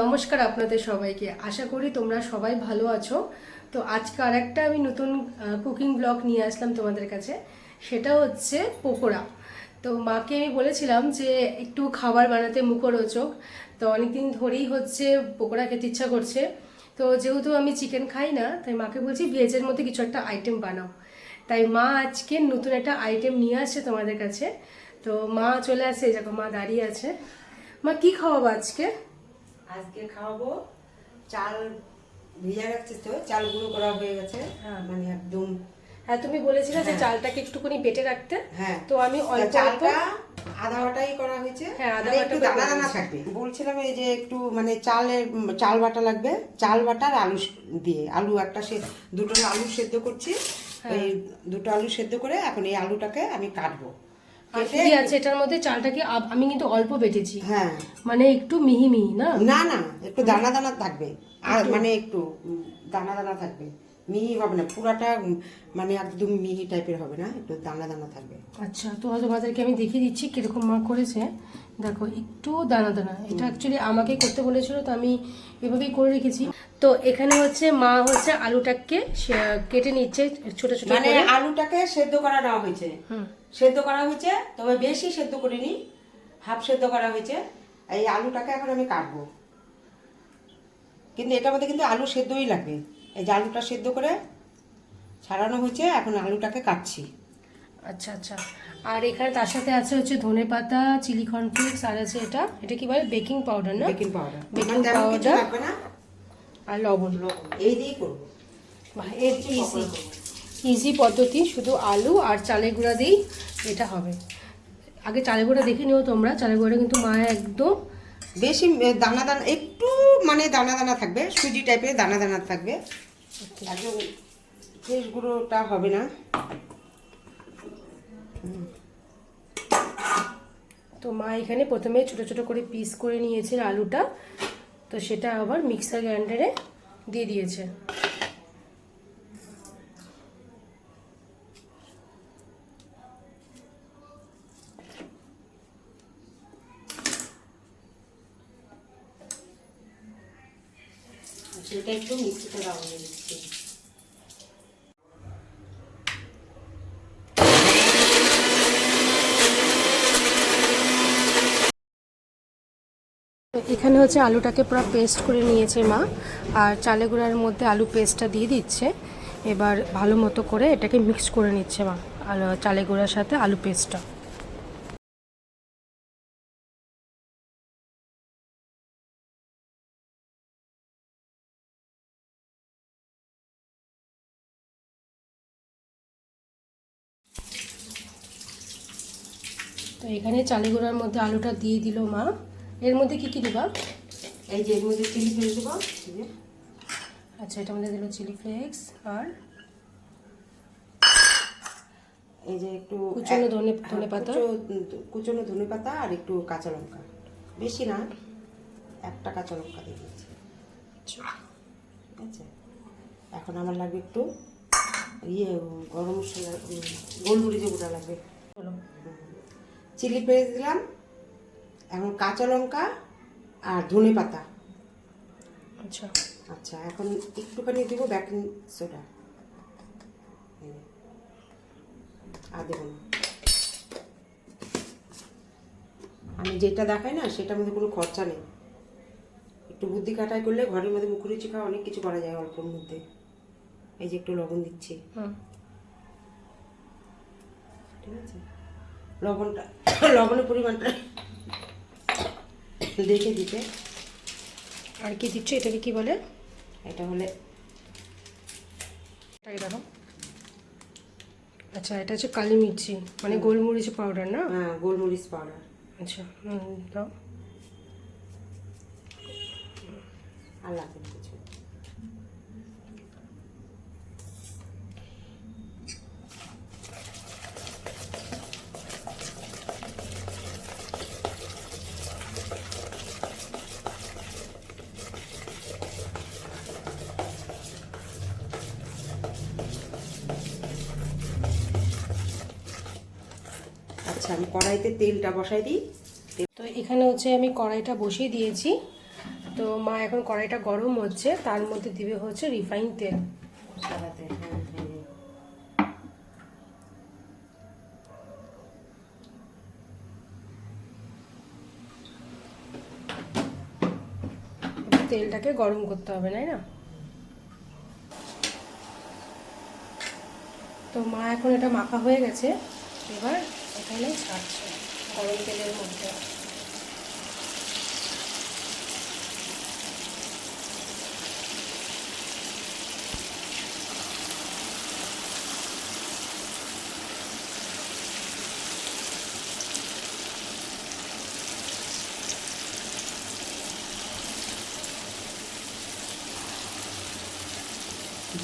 নমস্কার আপনাদের সবাইকে। আশা করি তোমরা সবাই ভালো আছো। তো আজকে আর একটা আমি নতুন কুকিং ব্লগ নিয়ে আসলাম তোমাদের কাছে। সেটা হচ্ছে পকোড়া। তো মাকে আমি বলেছিলাম যে একটু খাবার বানাতে মুখরোচক। তো অনেকদিন ধরেই হচ্ছে পকোড়া খেতে ইচ্ছা করছে। তো যেহেতু আমি চিকেন খাই না, তাই মাকে বলছি ভেজের মধ্যে কিছু একটা আইটেম বানাও। তাই মা আজকে নতুন একটা আইটেম নিয়ে আসছে তোমাদের কাছে। তো মা চলে আসে দেখো মা দাঁড়িয়ে আছে। মা কি খাওয়াবো আজকে? আজকে খাওয়াবো চাল ভিজা রাখছিস তো চাল গুঁড়ো করা হয়ে গেছে। হ্যাঁ। মানে একদম হ্যাঁ তুমি বলেছিলে যে চালটাকে একটুখানি বেটে রাখতে। হ্যাঁ। তো আমি অল্প চালটা আধা বাটাই করা হয়েছে। হ্যাঁ, আধা মানে বাটা একটু দানা দানা থাকবে। বলছিলাম এই যে একটু মানে চালের চাল বাটা লাগবে। চাল বাটা আর আলু দিয়ে। আলু একটা সে দুটো আলু সেদ্ধ করছি। হ্যাঁ। এই দুটো আলু সেদ্ধ করে এখন এই আলুটাকে আমি কাটবো। কি আছে এটার মধ্যে চালটাকে আব- আমি কিন্তু অল্প বেটেছি। হ্যাঁ। মানে একটু মিহি মিহি না? না না একটু দানা দানা থাকবে। আর মানে একটু দানা দানা থাকবে। মিহি হবে না পুরাটা মানে একদম মিহি টাইপের হবে না একটু দানা দানা থাকবে। আচ্ছা তো তোমাদেরকে আমি দেখিয়ে দিচ্ছি কীরকম মা করেছে। দেখো একটু দানা দানা। এটা অ্যাকচুয়ালি আমাকে করতে বলেছিল তো আমি এভাবেই করে রেখেছি। তো এখানে হচ্ছে মা হচ্ছে আলুটাকে কেটে নিচ্ছে ছোট ছোট মানে আলুটাকে সেদ্ধ করা নেওয়া হয়েছে। হুম। সেদ্ধ করা হয়েছে তবে বেশি সেদ্ধ করিনি হাফ সেদ্ধ করা হয়েছে। এই আলুটাকে এখন আমি কাটবো। কিন্তু এটার মধ্যে কিন্তু আলু সেদ্ধই লাগবে। এই যে আলুটা সেদ্ধ করে ছাড়ানো হয়েছে এখন আলুটাকে কাটছি। আচ্ছা আচ্ছা। আর এখানে তার সাথে আছে হচ্ছে ধনে পাতা চিলি কর্নফ্লেক্স আর আছে এটা। এটা কি বলে? বেকিং পাউডার না? Baking powder. বেকিং না। আর লবণ। লবণ। এই দিয়েই করব। বাহ, এর ইজি ইজি পদ্ধতি শুধু আলু আর চালের গুঁড়া দিয়েই এটা হবে। আগে চালের গুঁড়া দেখে নিও তোমরা চালের গুঁড়া কিন্তু মা একদম বেশি দানা দানা একটু মানে দানা দানা থাকবে সুজি টাইপের দানা দানা থাকবে। একদম ফ্রেশ গুঁড়োটা হবে না। তো মা এখানে প্রথমে ছোট ছোট করে পিস করে নিয়েছে আলুটা তো সেটা আবার মিক্সার গ্রাইন্ডারে দিয়ে দিয়েছে। এখানে হচ্ছে আলুটাকে পুরো পেস্ট করে নিয়েছে মা, আর চালে গুঁড়ার মধ্যে আলু পেস্টটা দিয়ে দিচ্ছে। এবার ভালো মতো করে এটাকে মিক্স করে নিচ্ছে মা আলু চালে গুঁড়ার সাথে আলু পেস্টটা। তো এখানে চালে গুঁড়ার মধ্যে আলুটা দিয়ে দিল মা। এর মধ্যে কি কি দিবা? এই যে এর মধ্যে চিলি ফেলে দেবো। আচ্ছা এটার মধ্যে দিল চিলি ফ্লেক্স আর এই যে একটু কুচনো ধনে- হ্যাঁ, ধনে পাতা। কুচনো ধনে পাতা আর একটু কাঁচা লঙ্কা। বেশি না একটা কাঁচা লঙ্কা দিয়ে দিচ্ছি আচ্ছা, ঠিক আছে? এখন আমার লাগবে একটু ইয়ে গরম মশলা উম, গোলমরিচে গুঁড়া লাগবে। চলো পেস্ট দিলাম এখন কাঁচা লঙ্কা আর ধনে পাতা। আচ্ছা। আচ্ছা এখন একটুখানি দিব বেকিং সোডা। আর দেবো না। আমি যেটা দেখাই না সেটার মধ্যে কোনো খরচা নেই। একটু বুদ্ধি কাটাই করলে ঘরের মধ্যে মুখরুচি খাওয়া অনেক কিছু করা যায় অল্পর মধ্যে। এই যে একটু লবণ দিচ্ছি। হুম। ঠিক আছে? লবণটা লবণের পরিমাণটা দেখে দিতে। আর কি দিচ্ছ? এটাকে কি বলে? এটা হলে এটাকে দেখো। আচ্ছা এটা হচ্ছে কালি মির্চি মানে গোলমরিচ পাউডার না? হ্যাঁ গোলমরিচ পাউডার আচ্ছা দাও। আর লাগবে না কিছু আচ্ছা আমি কড়াইতে তেলটা বসাই দিই। তো এখানে হচ্ছে আমি কড়াইটা বসিয়ে দিয়েছি। তো মা এখন কড়াইটা গরম হচ্ছে তার মধ্যে দিবে হচ্ছে রিফাইন তেল। সাদাতে হ্যাঁ হ্যাঁ। তেলটাকে গরম করতে হবে তাই না? তো মা এখন এটা মাখা হয়ে গেছে। এবার এখানে ছাড়ছে গরম তেলের মধ্যে।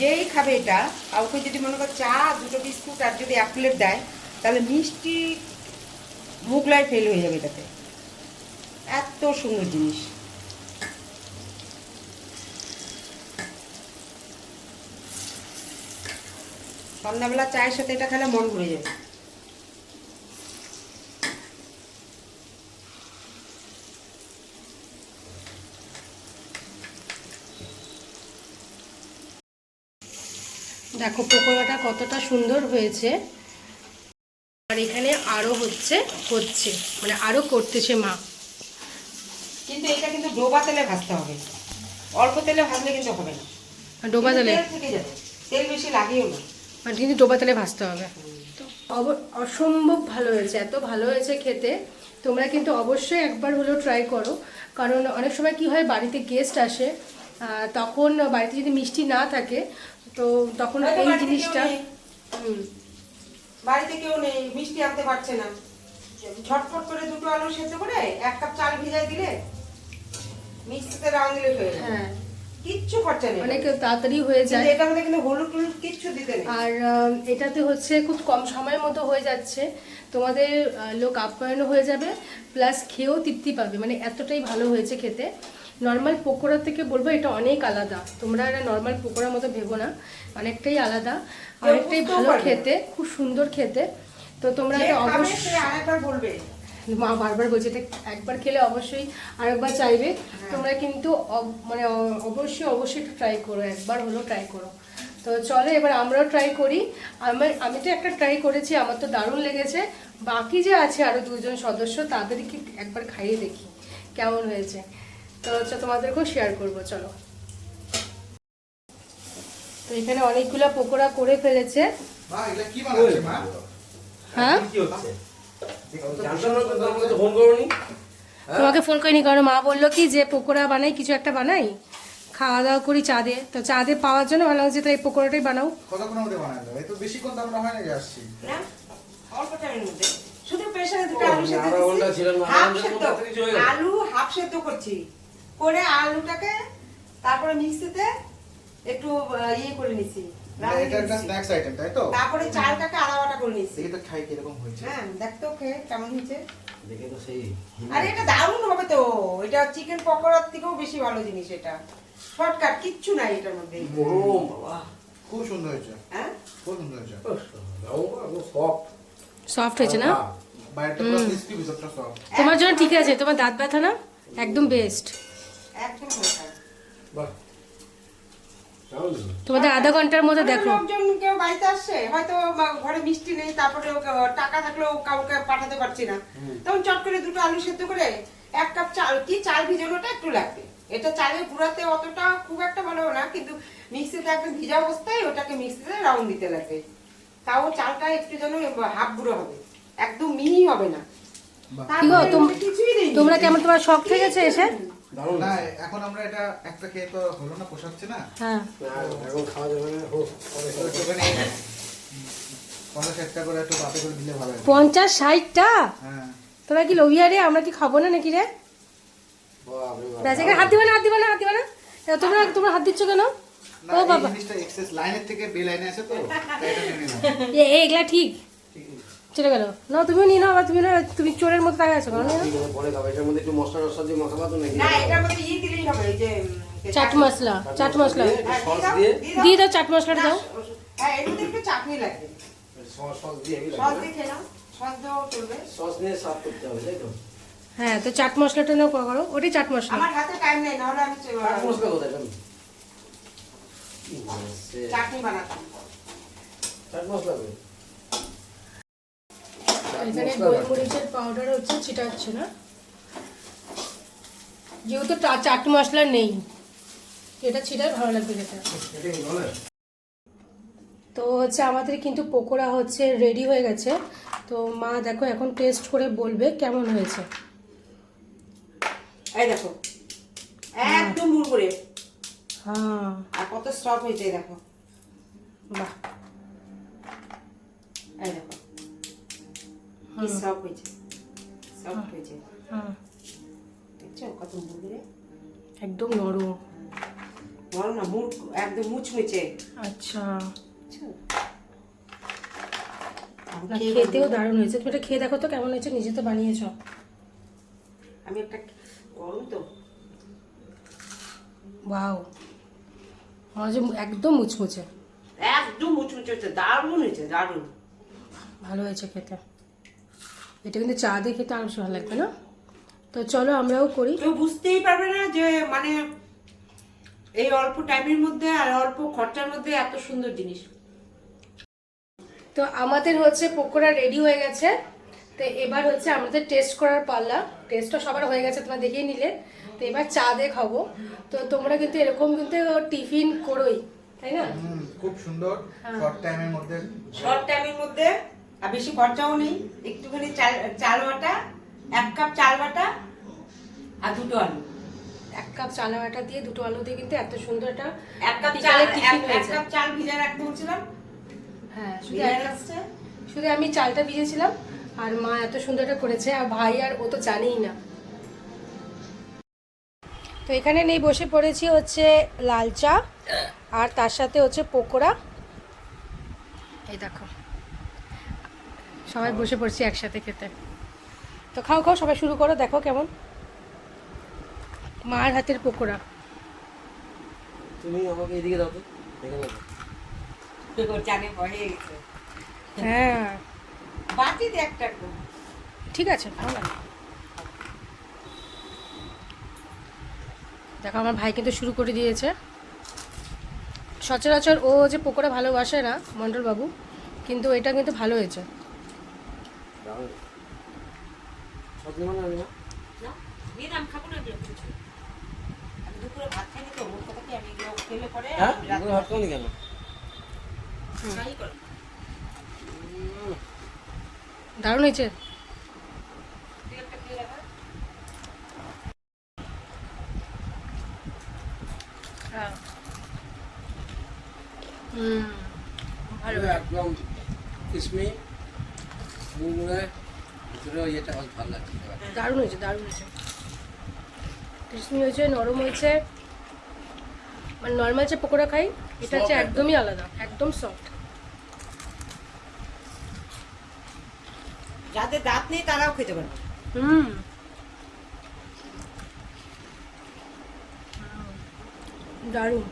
যেই খাবে এটা, কাউকে যদি মনে কর চা, দুটো বিস্কুট আর যদি এক প্লেট দেয় তাহলে মিষ্টি মুগলাই ফেল হয়ে যাবে এটাতে। এত সুন্দর জিনিস। সন্ধ্যাবেলা চায়ের সাথে এটা খেলে মন ভরে যাবে। দেখো পকোড়াটা কতটা সুন্দর হয়েছে। আর এখানে আরও হচ্ছে হচ্ছে মানে আরও করতেছে মা। কিন্তু এটা কিন্তু ডোবা তেলে ভাজতে হবে। অল্প তেলে ভাজলে কিন্তু হবে না। ডোবা তেলে? তেল থেকে যাবে। তেল বেশি লাগেও না। আর কিন্তু ডোবা তেলে ভাজতে হবে। তো অব- অসম্ভব ভালো হয়েছে এত ভালো হয়েছে খেতে। তোমরা কিন্তু অবশ্যই একবার হলেও ট্রাই করো। কারণ অনেক সময় কি হয় বাড়িতে গেস্ট আসে তখন বাড়িতে যদি মিষ্টি না থাকে তো তখন এই জিনিসটা হুম। বাড়িতে কেউ নেই মিষ্টি আনতে পারছে না। ঝটফট করে দুটো আলু সেদ্ধ করে এক কাপ চাল ভিজাই দিলে মিষ্টিতে রাউন্ড দিলে হয়ে হ্যাঁ। কিচ্ছু খরচা নেই। অনেক তাড়াতাড়ি হয়ে যায়। মধ্যে কিন্তু হলুদ টলুদ কিচ্ছু দিতে নেই। আর এটাতে হচ্ছে খুব কম সময়ের মতো হয়ে যাচ্ছে। তোমাদের লোক আপ্যায়নও হয়ে যাবে প্লাস খেয়েও তৃপ্তি পাবে। মানে এতটাই ভালো হয়েছে খেতে। নর্মাল পকোড়া থেকে বলব এটা অনেক আলাদা। তোমরা এটা নর্মাল পকোড়ার মতো ভেবো না অনেকটাই আলাদা। অনেকটাই ভালো খেতে খুব সুন্দর খেতে। তো তোমরা এটা অবশ্যই বলবে। মা বারবার বলছে এটা একবার খেলে অবশ্যই আরেকবার চাইবে। তোমরা কিন্তু মানে অবশ্যই অবশ্যই ট্রাই করো একবার হলেও ট্রাই করো। তো চলো এবার আমরাও ট্রাই করি। আমার আমি তো একটা ট্রাই করেছি আমার তো দারুণ লেগেছে। বাকি যে আছে আরও দুজন সদস্য তাদেরকে একবার খাইয়ে দেখি কেমন হয়েছে। তো হচ্ছে তোমাদেরকেও শেয়ার করব চলো। তো এখানে অনেকগুলো পকোড়া করে ফেলেছে। মা এগুলা কি বানাচ্ছে মা? হ্যাঁ? তো তোমাকে ফোন করোনি? তোমাকে ফোন করিনি কারণ মা বলল কি যে পকোড়া বানাই কিছু একটা বানাই। খাওয়া দাওয়া করি চাঁদে। তো চাঁদে পাওয়ার জন্য ভালো হচ্ছে তাই পকোড়াটাই বানাও। কতক্ষণ মধ্যে বানালো এই তো বেশিক্ষণ তো আমরা হয় না আসছি। না অল্প টাইমের মধ্যে। শুধু প্রেসারে দুটো আলু সেদ্ধ হয়ে? আলু হাফ সেদ্ধ করছি। করে আলুটাকে তারপরে মিক্সিতে একটু ইয়ে করে নিছি রাঁধুনি এটা একটা নিছি। স্ন্যাক্স আইটেম তাই তো? তারপরে চালটাকে আদা বাটা করে নিছি তো খাই কীরকম হয়েছে। হ্যাঁ দেখ তো খেয়ে কেমন হয়েছে। দেখে তো সেই আরে এটা দারুণ হবে তো এটা চিকেন পকোড়ার থেকেও বেশি ভালো জিনিস এটা। শর্টকাট কিচ্ছু নাই এটার মধ্যে। গরম বাবা। খুব সুন্দর হয়েছে। হ্যাঁ? খুব সুন্দর হয়েছে। সফট সফট হয়েছে না? তোমার জন্য ঠিক আছে তোমার দাঁত ব্যথা না? একদম বেস্ট একদম বাহ। তোমাদের আধা ঘণ্টার মধ্যে দেখো। লোকজন কেউ বাড়িতে আসছে হয়তো ঘরে মিষ্টি নেই তারপরে টাকা থাকলেও কাউকে পাঠাতে পারছি না। তখন চট করে দুটো আলু সেদ্ধ করে এক কাপ চাল কি চাল ভিজানোটা একটু লাগবে। এটা চালের গুঁড়াতে অতটা খুব একটা ভালো না কিন্তু মিক্সিতে একদম ভিজা অবস্থায় ওটাকে মিক্সিতে রাউন্ড দিতে লাগবে। তাও চালটা একটু যেন হাফ গুঁড়ো হবে। একদম মিহি হবে না। কিছুই নেই। তোমরা কেমন তোমার শখ থেকে গেছে এসে না এখন আমরা এটা একটা খেয়ে তো হলো না পোষাচ্ছে না। হ্যাঁ। এখন খাওয়া যাবে না হোক একটুখানি পঞ্চাশ একটা করে একটু পাতে করে দিলে ভালো পঞ্চাশ ষাটটা? হ্যাঁ। তোরা কি লোভিয়া রে আমরা কি খাব না নাকি রে। হাত দিবে না হাত দিবে না হাত দিবে না। তোমরা তোমরা হাত দিচ্ছ কেন? ও বাবা। এগুলা ঠিক। চলে গেল। না তুমিও নিয়ে নাও তুমি না তুমি চোরের মতো তাকায় আছো আছে, পরে খাবে এটার মধ্যে একটু মশলা টসলা দিয়ে মাখাবা তো নাকি? না এটার মধ্যে দিলেই হবে এই যে চাট মশলা চাট মশলা। হ্যাঁ, সস দাও, দিয়ে। দাও। দিয়ে দাও চাট মশলাটা দাও। হ্যাঁ এর মধ্যে একটু চাটনি লাগবে সস সস দিয়ে হেভি সস দিয়ে খেলাম সস দেওয়াও চলবে। সস নিয়ে সার্ভ করতে হবে তাই তো? হ্যাঁ তো চাট মশলাটা নাও করো ওটাই চাট মশলা। আমার হাতে টাইম নেই নাহলে আমি চাট মশলা কোথায় জানো? কি বলছে? চাটনি বানাতাম। চাট মশলা? এখানে গোলমরিচের পাউডার হচ্ছে সেটা হচ্ছে না। যেহেতু চাট মশলা নেই এটা ছিটাই ভালো লাগবে খেতে। এটা তো হচ্ছে আমাদের কিন্তু পকোড়া হচ্ছে রেডি হয়ে গেছে। তো মা দেখো এখন টেস্ট করে বলবে কেমন হয়েছে। এই দেখো একদম মুড়মুড়ে হ্যাঁ। আর কত স্টপ হয়েছে দেখো। বাহ। এই দেখো। কি সফট হয়েছে সফট হয়েছে দেখছ কত একদম নরম বলো না মুড় একদম মুচমুচে আচ্ছা খেতেও দারুণ হয়েছে তুমি এটা খেয়ে দেখো তো কেমন হয়েছে নিজে তো বানিয়েছো আমি একটা গরম তো মনে হচ্ছে একদম মুচমুচে একদম মুচমুচে হচ্ছে দারুণ হয়েছে দারুণ ভালো হয়েছে খেতে এটা কিন্তু চা দিয়ে খেতে আরও ভালো লাগবে না? তো চলো আমরাও করি। কেউ বুঝতেই পারবে না যে মানে এই অল্প টাইমের মধ্যে আর অল্প খরচার মধ্যে এত সুন্দর জিনিস। তো আমাদের হচ্ছে পকোড়া রেডি হয়ে গেছে। তো এবার হচ্ছে আমাদের টেস্ট করার পাল্লা। টেস্টটা সবার হয়ে গেছে তোমরা দেখিয়ে নিলে। তো এবার চা দিয়ে খাব। তো তোমরা কিন্তু এরকম কিন্তু টিফিন করোই তাই না? খুব সুন্দর। শর্ট টাইমের মধ্যে। শর্ট টাইমের মধ্যে আর বেশি খরচাও নেই একটুখানি চাল চাল বাটা এক কাপ চাল বাটা আর দুটো আলু। এক কাপ চাল বাটা দিয়ে দুটো আলু দিয়ে কিন্তু এত সুন্দর একটা এক কাপ চাল এক- কাপ চাল ভিজে রাখতে বলছিলাম। হ্যাঁ শুধু আমি চালটা ভিজেছিলাম আর মা এত সুন্দর একটা করেছে আর ভাই আর ও তো জানেই না। তো এখানে নেই বসে পড়েছি হচ্ছে লাল চা আর তার সাথে হচ্ছে পকোড়া। এই দেখো। সবাই বসে পড়ছি একসাথে খেতে। তো খাও খাও সবাই শুরু করো দেখো কেমন। মার হাতের পকোড়া। তুমি আমাকে এদিকে দাও তো জানে ভয়ে হ্যাঁ। বাটি দে একটা ঠিক আছে ভালো দেখো আমার ভাই কিন্তু শুরু করে দিয়েছে। সচরাচর ও যে পকোড়া ভালোবাসে না মন্ডল বাবু কিন্তু এটা কিন্তু ভালো হয়েছে। মানে আমি না না, নিয়ে নাম খাব না এগুলো কিছু। আমি দুপুরে ভাত খাইনি তো, ওর কথা কি আমি এগুলো খেলে পরে হ্যাঁ আমি রাতে এগুলো ভাত খাওনি কেন করো। দারুণ হয়েছে দেখা। হুম ভালো একদম কিসমি মুড়মুড়ে ভিতরে ইয়েটা অনেক ভালো লাগছে। দারুণ হয়েছে দারুণ হয়েছে। ক্রিসমি হয়েছে নরম হয়েছে। মানে নর্মাল যে পকোড়া খাই এটা হচ্ছে একদমই আলাদা একদম সফট যাদের দাঁত নেই তারাও খেতে পারবে। হুম। দারুণ।